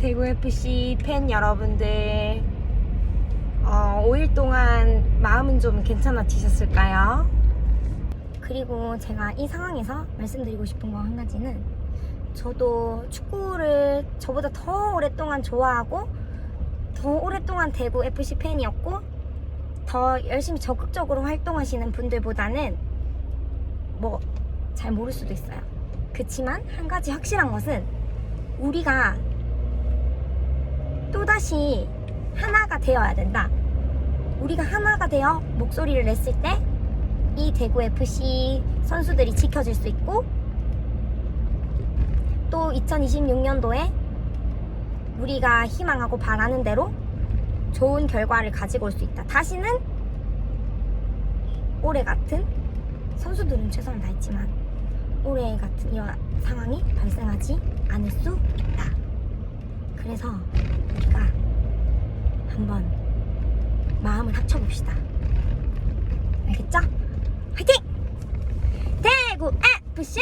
대구 FC 팬 여러분들, 어, 5일 동안 마음은 좀 괜찮아지셨을까요? 그리고 제가 이 상황에서 말씀드리고 싶은 거 한 가지는 저도 축구를 저보다 더 오랫동안 좋아하고 더 오랫동안 대구 FC 팬이었고 더 열심히 적극적으로 활동하시는 분들보다는 뭐 잘 모를 수도 있어요. 그치만 한 가지 확실한 것은 우리가 또다시 하나가 되어야 된다. 우리가 하나가 되어 목소리를 냈을 때 이 대구 FC 선수들이 지켜질 수 있고 또 2026년도에 우리가 희망하고 바라는 대로 좋은 결과를 가지고 올 수 있다. 다시는 올해 같은 선수들은 최선을 다했지만 올해 같은 이런 상황이 발생하지 않을 수 있다. 그래서 한번 마음을 합쳐봅시다. 알겠죠? 화이팅! 대구 FC